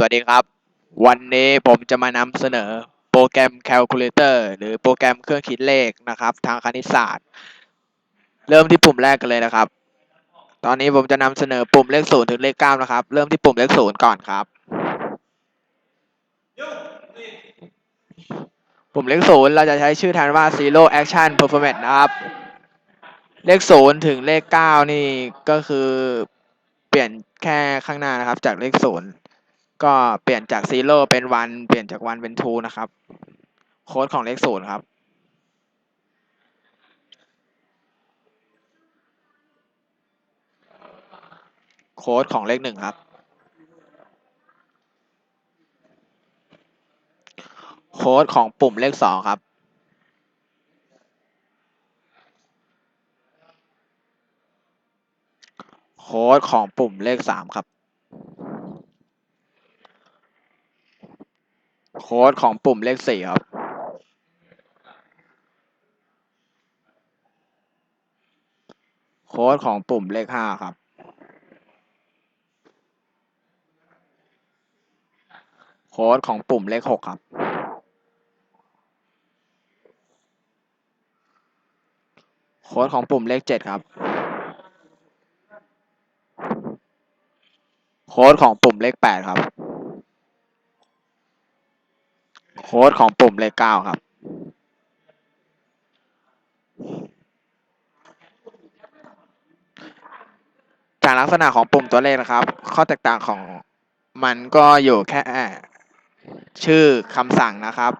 สวัสดีครับ วันนี้ผมจะมานำเสนอโปรแกรม Calculator หรือโปรแกรมเครื่องคิดเลขนะครับ ทางคณิตศาสตร์ เริ่มที่ปุ่มแรกกันเลยนะครับ ตอนนี้ผมจะนำเสนอปุ่มเลขศูนย์ถึงเลขเก้านะครับ เริ่มที่ปุ่มเลขศูนย์ก่อนครับ ปุ่มเลขศูนย์เราจะใช้ชื่อแทนว่า zero action performance นะครับ เลขศูนย์ถึงเลขเก้านี่ก็คือเปลี่ยนแค่ข้างหน้านะครับ จากเลขศูนย์ ก็เปลี่ยนจาก zero เป็น one เปลี่ยนจาก one เป็น two นะครับ โค้ดของเลขศูนย์ครับ โค้ดของเลขหนึ่งครับ โค้ดของปุ่มเลขสองครับ โค้ดของปุ่มเลขสามครับ ค้ดของปุ่มเลขสี่ครับ โค้ดของปุ่มเลขห้าครับ โค้ดของปุ่มเลขหกครับโค้ดของปุ่มเลขเจ็ดครับ โค้ดของปุ่มเลขแปดครับ โค้ดของปุ่มเลขเก้าครับ จากลักษณะของปุ่มตัวเลขนะครับ ข้อแตกต่างของมันก็อยู่แค่ชื่อคำสั่งนะครับ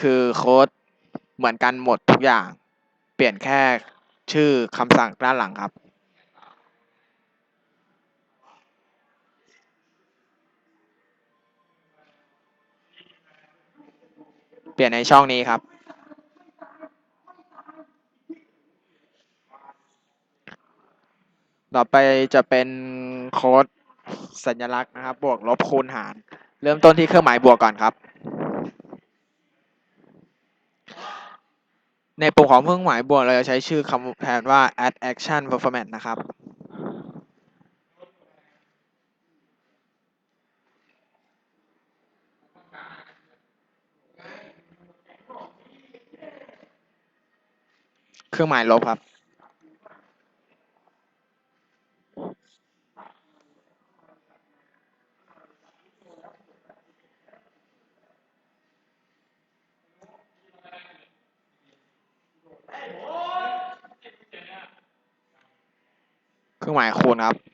คือโค้ดเหมือนกันหมดทุกอย่าง เปลี่ยนแค่ชื่อคำสั่งด้านหลังครับ เปลี่ยนในช่องนี้ครับ ต่อไปจะเป็นโค้ดสัญลักษณ์นะครับ บวกลบคูณหาร เริ่มต้นที่เครื่องหมายบวกก่อนครับในปุ่มของเครื่องหมายบวกเราจะใช้ชื่อคำแทนว่า add action performance นะครับ เครื่องหมายลบครับ เครื่องหมายคูณครับ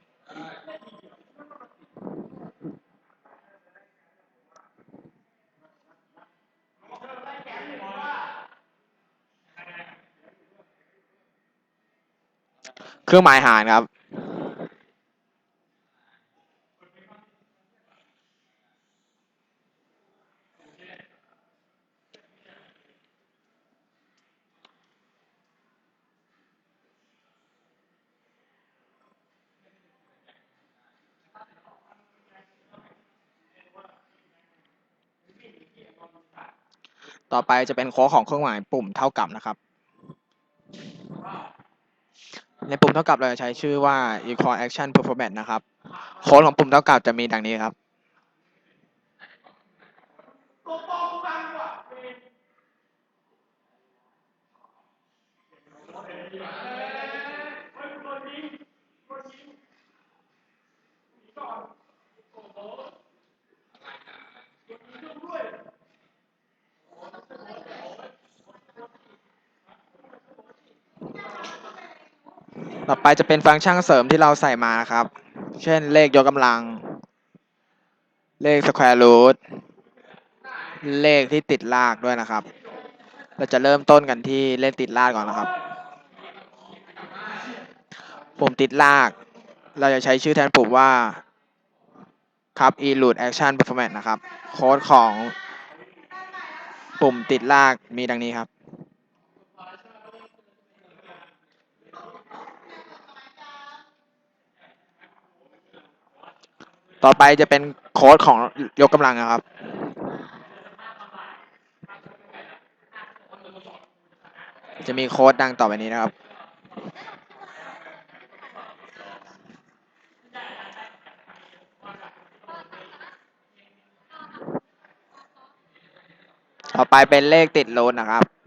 เครื่องหมายหารครับ ต่อไปจะเป็นโค้ดของเครื่องหมายปุ่มเท่ากับนะครับ ในปุ่มเท่ากับเราจะใช้ชื่อว่า equal action performance นะครับ โค้ดของปุ่มเท่ากับจะมีดังนี้ครับ ต่อไปจะเป็นฟังก์ชันเสริมที่เราใส่มานะครับ เช่นเลขยกกำลัง เลข square root เลขที่ติดรากด้วยนะครับ เราจะเริ่มต้นกันที่เลขติดรากก่อนนะครับ ปุ่มติดราก เราจะใช้ชื่อแทนปุ่มว่าครับ e root action performance นะครับ โค้ดของปุ่มติดรากมีดังนี้ครับ ต่อไปจะเป็นโค้ดของยกกำลังนะครับ จะมีโค้ดดังต่อไปนี้นะครับ ต่อไปเป็นเลขติดโลนนะครับ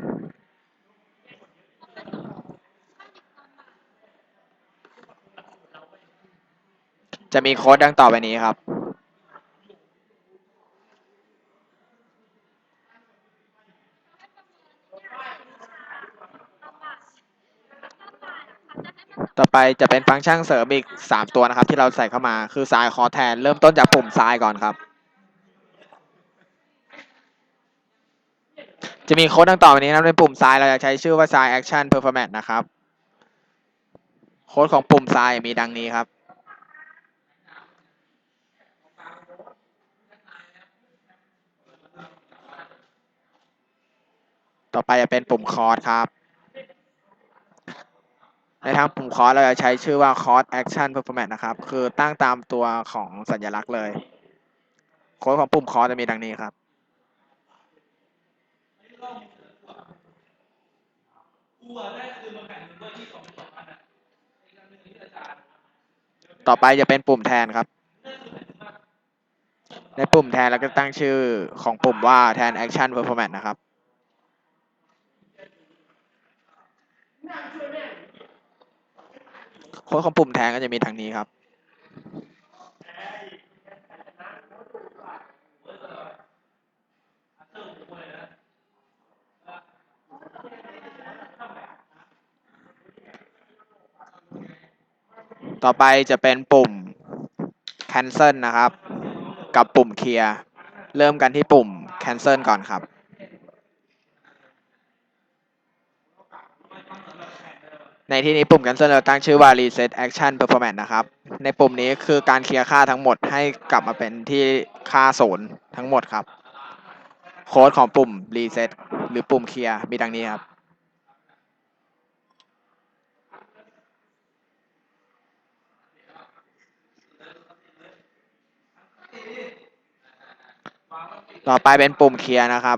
จะมีโค้ดดังต่อไปนี้ครับ ต่อไปจะเป็นฟังก์ชันเสริมอีกสามตัวนะครับ ที่เราใส่เข้ามาคือซ้ายคอแทน เริ่มต้นจากปุ่มซ้ายก่อนครับ จะมีโค้ดดังต่อไปนี้นะครับในปุ่มซ้ายเราจะใช้ชื่อว่า Sign Action Performance นะครับ โค้ดของปุ่มซ้ายมีดังนี้ครับ ต่อไปจะเป็นปุ่มคอร์สครับ ในทางปุ่มคอร์สเราจะใช้ชื่อว่า Course Action Performance นะครับ คือตั้งตามตัวของสัญลักษณ์เลย โค้ดของปุ่มคอร์สจะมีดังนี้ครับต่อไปจะเป็นปุ่มแทนครับ ในปุ่มแทนเราก็ตั้งชื่อของปุ่มว่าแทน Action Performance นะครับ โค้ดของปุ่มแทนก็จะมีทางนี้ครับ ต่อไปจะเป็นปุ่ม cancel นะครับ กับปุ่มเคลียร์เริ่มกันที่ปุ่ม cancel ก่อนครับ ในที่นี้ปุ่ม cancel เราตั้งชื่อว่า reset action performance นะครับ ในปุ่มนี้คือการเคลียร์ค่าทั้งหมดให้กลับมาเป็นที่ค่าศูนย์ทั้งหมดครับ โค้ดของปุ่ม reset หรือปุ่มเคลียร์มีดังนี้ครับต่อไปเป็นปุ่มเคลียร์นะครับ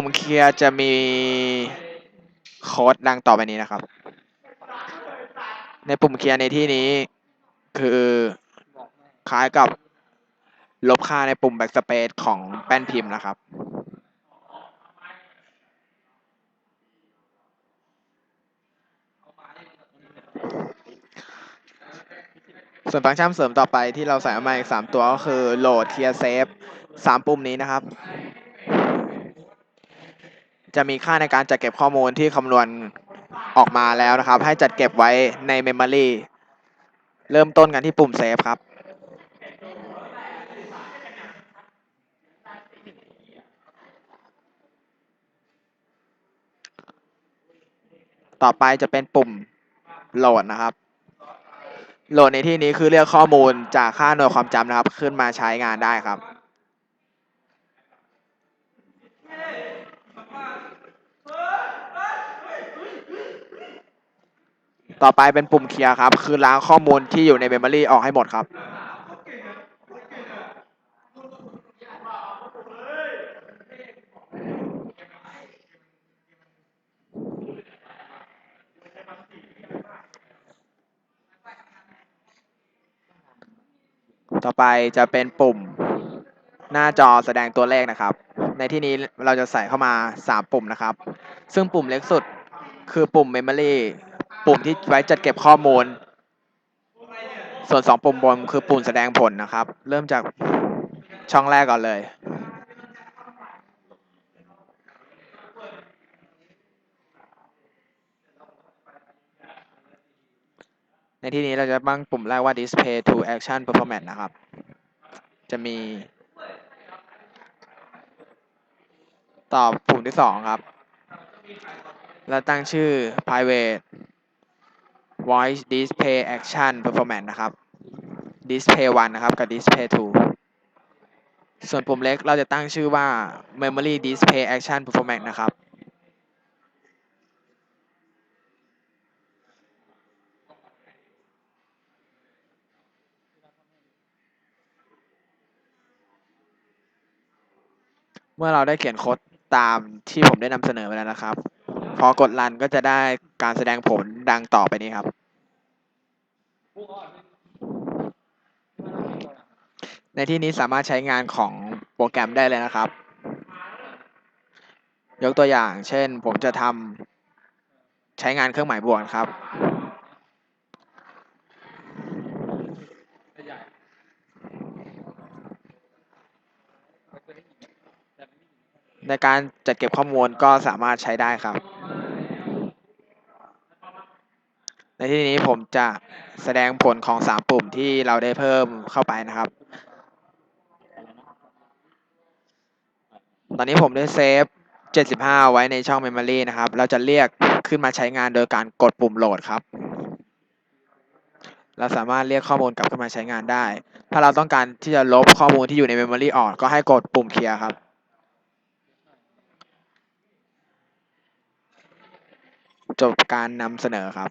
ปุ่มเคลียร์จะมีโค้ดดังต่อไปนี้นะครับ ในปุ่มเคลียร์ในที่นี้ คือคล้ายกับลบค่าในปุ่ม backspace ของแป้นพิมพ์นะครับ ส่วนฟังก์ชันเสริมต่อไปที่เราใส่ามาอีกสามตัวก็คือโหลด clear save สามปุ่มนี้นะครับ จะมีค่าในการจัดเก็บข้อมูลที่คำนวณออกมาแล้วนะครับ ให้จัดเก็บไว้ใน memory เริ่มต้นกันที่ปุ่ม save ครับ ต่อไปจะเป็นปุ่มโหลดนะครับ โหลดในที่นี้คือเรียกข้อมูลจากค่าหน่วยความจำนะครับ ขึ้นมาใช้งานได้ครับ ต่อไปเป็นปุ่มเคลียร์ครับ คือล้างข้อมูลที่อยู่ในเมมโมรีออกให้หมดครับ ต่อไปจะเป็นปุ่มหน้าจอแสดงตัวเลขนะครับ ในที่นี้เราจะใส่เข้ามา 3 ปุ่มนะครับ ซึ่งปุ่มเล็กสุดคือปุ่ม Memory ปุ่มที่ไว้จัดเก็บข้อมูล ส่วน 2 ปุ่มบนคือปุ่มแสดงผลนะครับ เริ่มจากช่องแรกก่อนเลย ในที่นี้เราจะตั้งปุ่มแรกว่า display to action performance นะครับ จะมีต่อปุ่มที่สองครับ แล้วตั้งชื่อ private voice display action performance นะครับ display 1 นะครับ กับ display 2 ส่วนปุ่มเล็กเราจะตั้งชื่อว่า memory display action performance นะครับ เมื่อเราได้เขียนโค้ดตามที่ผมได้นำเสนอไปแล้วนะครับ พอกดรันก็จะได้การแสดงผลดังต่อไปนี้ครับ ในที่นี้สามารถใช้งานของโปรแกรมได้เลยนะครับ ยกตัวอย่างเช่นผมจะทำใช้งานเครื่องหมายบวกครับ ในการจัดเก็บข้อมูลก็สามารถใช้ได้ครับ ในที่นี้ผมจะแสดงผลของสามปุ่มที่เราได้เพิ่มเข้าไปนะครับ ตอนนี้ผมได้เซฟ 75 ไว้ในช่อง Memory นะครับ เราจะเรียกขึ้นมาใช้งานโดยการกดปุ่มโหลดครับ เราสามารถเรียกข้อมูลกลับขึ้นมาใช้งานได้ ถ้าเราต้องการที่จะลบข้อมูลที่อยู่ใน Memory ออก ก็ให้กดปุ่มเคลียร์ครับจบการนำเสนอครับ